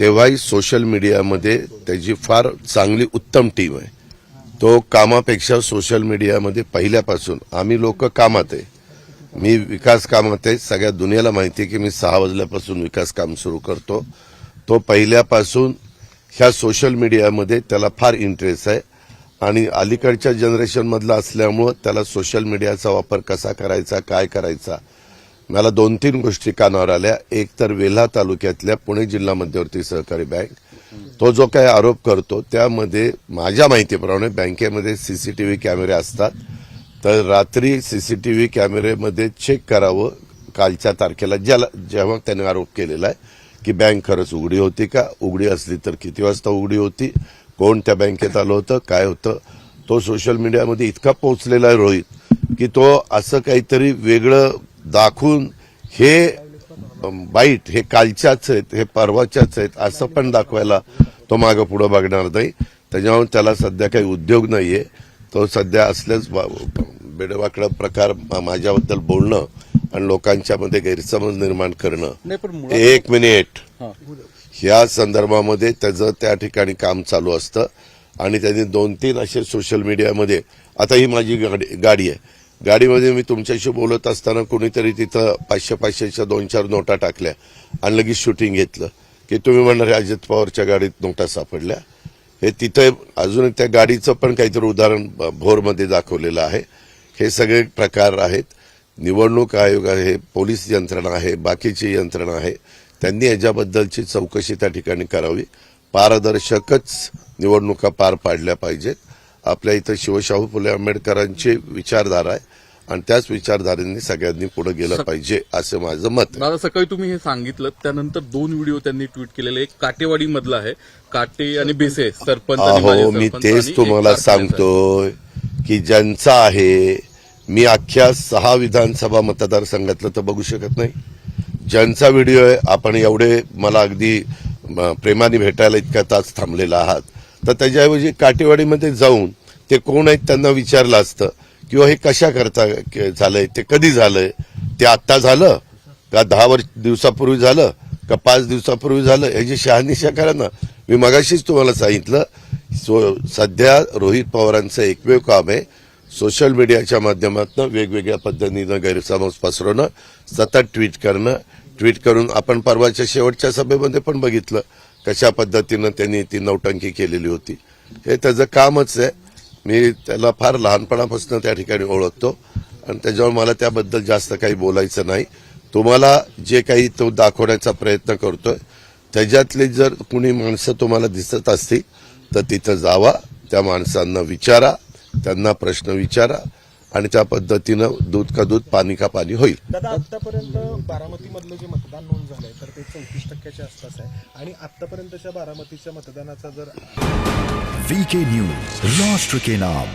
तेव्हाही सोशल मीडियामध्ये त्याची फार चांगली उत्तम टीम आहे. तो कामापेक्षा सोशल मीडियामध्ये पहिल्यापासून आम्ही लोक कामात आहे. मी विकास कामात आहे. सगळ्या दुनियाला माहिती आहे की मी सहा वाजल्यापासून विकास काम सुरू करतो. तो पहिल्यापासून ह्या सोशल मीडियामध्ये त्याला फार इंटरेस्ट आहे. आणि अलीकडच्या जनरेशनमधला असल्यामुळं त्याला सोशल मीडियाचा वापर कसा करायचा काय करायचा मला दोन तीन गोष्टी कानावर आल्या. एक तर वेल्हा तालुक्यातल्या पुणे जिल्हा मध्यवर्ती सहकारी बँक. तो जो काही आरोप करतो त्यामध्ये माझ्या माहितीप्रमाणे बँकेमध्ये सीसीटीव्ही कॅमेरे असतात. तर रात्री सीसीटीव्ही कॅमेरेमध्ये चेक करावं कालच्या तारखेला. ज्याला जेव्हा त्याने आरोप केलेला आहे की बँक खरंच उघडी होती का? उघडी असली तर किती वाजता उघडी होती? कोण त्या बँकेत आलं होतं? काय होतं? तो सोशल मीडियामध्ये इतका पोहोचलेला आहे रोहित की तो असं काहीतरी वेगळं दाखवून हे बाईट हे कालच्याच आहेत हे परवाच्याच आहेत असं पण दाखवायला तो मागं पुढं बघणार नाही. त्याच्यामुळे त्याला सध्या काही उद्योग नाहीये. तो सध्या असलेच बेडवाकडा प्रकार माझ्याबद्दल बोलणं आणि लोकांच्या मध्ये गैरसमज निर्माण करणं नाही एक मिनिट. ह्या संदर्भामध्ये त्याचं त्या ठिकाणी काम चालू असतं आणि त्यांनी दोन तीन असे सोशल मीडियामध्ये आता ही माझी गाडी गाडी आहे. गाडीमध्ये मी तुमच्याशी बोलत असताना कोणीतरी तिथं पाचशे पाचशेच्या दोन चार नोटा टाकल्या आणि लगेच शूटिंग घेतलं की तुम्ही म्हणणार अजित पवारच्या गाडीत नोटा सापडल्या. हे तिथं अजून त्या गाडीचं पण काहीतरी उदाहरण भोरमध्ये दाखवलेलं आहे. हे सगळे प्रकार आहेत. निवडणूक आयोग आहे पोलीस यंत्रणा आहे बाकीची यंत्रणा आहे. त्यांनी याच्याबद्दलची चौकशी त्या ठिकाणी करावी. पारदर्शकच निवडणुका पार पाडल्या पाहिजेत. आपल्या इथं शिवशाहू फुले आंबेडकरांची विचारधारा आहे. आणि त्याच विचारधारेने सगळ्यांनी पुढे गेलं पाहिजे असं माझं मत दादा सकाळी तुम्ही हे सांगितलं त्यानंतर दोन व्हिडिओ त्यांनी ट्विट केलेले एक काटेवाडी मधला आहे काटे आणि बेसे सरपंच अहो मी तेच तुम्हाला. सांगतोय की ज्यांचा आहे मी अख्ख्या सहा विधानसभा मतदारसंघातलं तर बघू शकत नाही. ज्यांचा व्हिडिओ आहे आपण एवढे मला अगदी प्रेमाने भेटायला इतका तास थांबलेला आहात. तर त्याच्याऐवजी काटेवाडीमध्ये जाऊन ते कोण आहेत त्यांना विचारलं असतं. किंवा हे कशा करता के- झालंय ते कधी झालंय? ते आत्ता झालं? का दहा वर्ष दिवसापूर्वी झालं? का पाच दिवसापूर्वी झालं? याची शहानिशा करा ना. मी मगाशीच तुम्हाला सांगितलं सो सध्या रोहित पवारांचं एकमेव काम आहे सोशल मीडियाच्या माध्यमातून वेगवेगळ्या पद्धतीनं गैरसमज पसरवणं सतत ट्विट करणं. ट्विट करून आपण परवाच्या शेवटच्या सभेमध्ये पण बघितलं कशा पद्धतीनं त्यांनी ती नौटंकी केलेली होती. हे त्याचं कामच आहे. मी त्याला फार लहानपणापासून त्या ठिकाणी ओळखतो आणि त्याच्यावर मला त्याबद्दल जास्त काही बोलायचं नाही. तुम्हाला जे काही तो दाखवण्याचा प्रयत्न करतोय त्याच्यातले जर कुणी माणसं तुम्हाला दिसत असतील तर तिथं जावा त्या माणसांना विचारा त्यांना प्रश्न विचारा आणि त्या पद्धतीनं दूध का दूध पाणी का पाणी होईल. दादा आतापर्यंत बारामतीमधलं जे मतदान नोंद झालंय तर ते चौतीस टक्क्याच्या आसपास आहे. आणि आतापर्यंतच्या बारामतीच्या मतदानाचा जर वीके न्यूज राष्ट्र के नाम